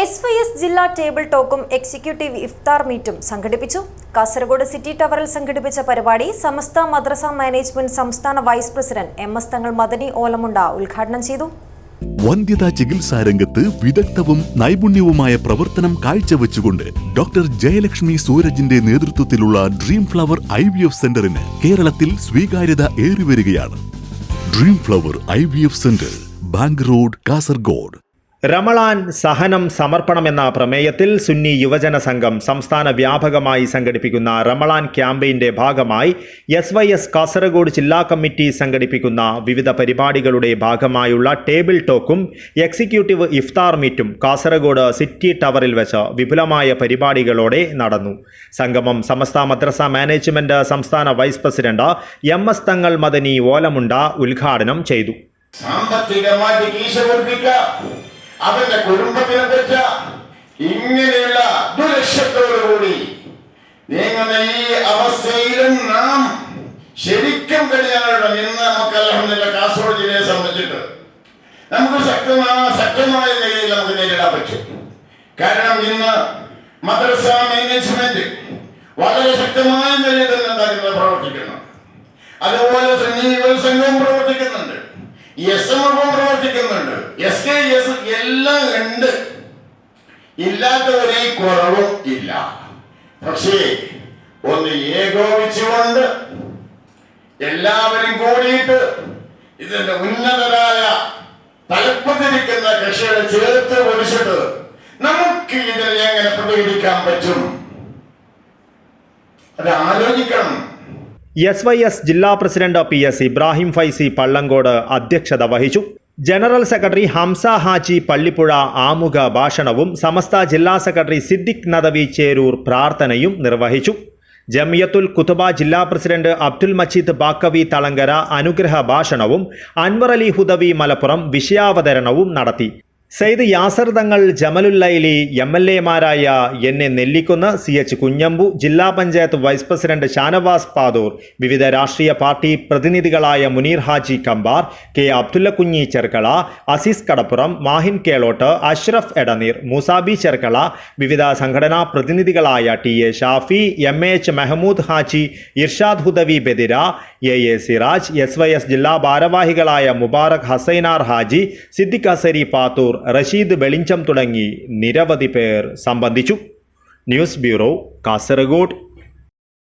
S Y S ജില്ലാ table ടോക്കും executive ഇഫ്താർ മീറ്റും സംഘടിപ്പിച്ചു. കാസർഗോഡ് സിറ്റി ടവറിൽ സംഘടിപ്പിച്ച പരിപാടി സമസ്ത മദ്രസ മാനേജ്മെന്റ് സംസ്ഥാന vice president M S Thangal Madani Olamunda ഉദ്ഘാടനം ചെയ്തു. വന്ധ്യതാ ചികിത്സാ രംഗത്ത് വിദഗ്ധവും നൈപുണ്യവുമായ പ്രവർത്തനം കാഴ്ചവെച്ചുകൊണ്ട് ഡോക്ടർ ജയലക്ഷ്മി സൂരജിന്റെ നേതൃത്വത്തിലുള്ള dream flower I V F സെന്ററിന് കേരളത്തിൽ സ്വീകാര്യത ഏറിവരികയാണ്. Dream flower I V F centre bank road Kasaragod. Ramadan സഹനം സമർപ്പണം എന്ന പ്രമേയത്തിൽ സുന്നി യുവജന സംഘം സംസ്ഥാന വ്യാപകമായി സംഘടിപ്പിക്കുന്ന റമളാൻ ക്യാമ്പയിന്റെ ഭാഗമായി എസ് വൈ എസ് കാസർഗോഡ് ജില്ലാ കമ്മിറ്റി സംഘടിപ്പിക്കുന്ന വിവിധ പരിപാടികളുടെ ഭാഗമായുള്ള ടേബിൾ ടോക്കും എക്സിക്യൂട്ടീവ് ഇഫ്താർ മീറ്റും കാസർഗോഡ് സിറ്റി ടവറിൽ വെച്ച് വിപുലമായ പരിപാടികളോടെ നടന്നു. സംഗമം സമസ്ത മദ്രസ മാനേജ്മെന്റ് സംസ്ഥാന vice president M S Thangal Madani Olamunda ഉദ്ഘാടനം ചെയ്തു. സാമ്പത്തികമായിട്ട് അവന്റെ കുടുംബത്തിനെ പറ്റ ഇങ്ങനെയുള്ള ദുരക്ഷത്തോടുകൂടി നീങ്ങുന്ന ഈ അവസ്ഥയിലും നാം ശരിക്കും കഴിയാനുള്ള ഇന്ന് നമുക്ക് അലഹമില്ല കാസർഗോഡ് ജില്ലയെ സംബന്ധിച്ചിട്ട് നമുക്ക് ശക്തമായ ശക്തമായ നിലയിൽ നമുക്ക് നേരിടാൻ പറ്റും. കാരണം ഇന്ന് മദ്രസ മാനേജ്മെന്റ് വളരെ ശക്തമായ നിലയിൽ തന്നെ എന്താ പ്രവർത്തിക്കുന്നു. അതുപോലെ സംഘവും പ്രവർത്തിക്കുന്നുണ്ട്. എസ് എം എഫും പ്രവർത്തിക്കുന്നുണ്ട് എസ് കെ എസ് എല്ലാം ഉണ്ട്. ഇല്ലാത്ത ഒരു കുറവും ഇല്ല. പക്ഷേ ഒന്ന് ഏകോപിച്ചുകൊണ്ട് എല്ലാവരും കൂടിയിട്ട് ഇതിന്റെ ഉന്നതരായ തലപ്പത്തിരിക്കുന്ന കക്ഷികളെ ചേർത്ത് പൊടിച്ചിട്ട് നമുക്ക് ഇതിൽ എങ്ങനെ പ്രതികരിക്കാൻ പറ്റും? അത് ആലോചിക്കണം. എസ് വൈ എസ് ജില്ലാ president P S Ibrahim Faizy Pallankode അധ്യക്ഷത വഹിച്ചു. ജനറൽ സെക്രട്ടറി ഹംസ ഹാജി പള്ളിപ്പുഴ ആമുഖ ഭാഷണവും സമസ്ത ജില്ലാ സെക്രട്ടറി സിദ്ദിഖ് നദവി ചേരൂർ പ്രാർത്ഥനയും നിർവഹിച്ചു. ജമിയത്തുൽ കുത്തുബ ജില്ലാ പ്രസിഡന്റ് അബ്ദുൽ മജീദ് ബാക്കവി തളങ്കര അനുഗ്രഹ ഭാഷണവും അൻവർ അലി ഹുദവി മലപ്പുറം വിഷയാവതരണവും നടത്തി. Syed Yasar Thangal Jamalullaili M L എമാരായ N A Nellikunnu C H Kunhambu ജില്ലാ പഞ്ചായത്ത് വൈസ് പ്രസിഡന്റ് ഷാനവാസ് പാതൂർ വിവിധ രാഷ്ട്രീയ പാർട്ടി പ്രതിനിധികളായ മുനീർ ഹാജി കമ്പാർ കെ അബ്ദുല്ല കുഞ്ഞി ചെർക്കള അസീസ് കടപ്പുറം മാഹിൻ കേളോട്ട് അഷ്റഫ് എടനീർ മൂസാബി ചെർക്കള വിവിധ സംഘടനാ പ്രതിനിധികളായ T A Shafi M H Mehmood Haji Irshad Hudawi Bedira A A Siraj S Y S ജില്ലാ ഭാരവാഹികളായ മുബാറക് ഹസൈനാർ ഹാജി സിദ്ദിഖ് ഹസരി പാത്തൂർ റഷീദ് വെളിഞ്ചം തുടങ്ങി നിരവധി പേർ സംബന്ധിച്ചു. News bureau Kasaragod.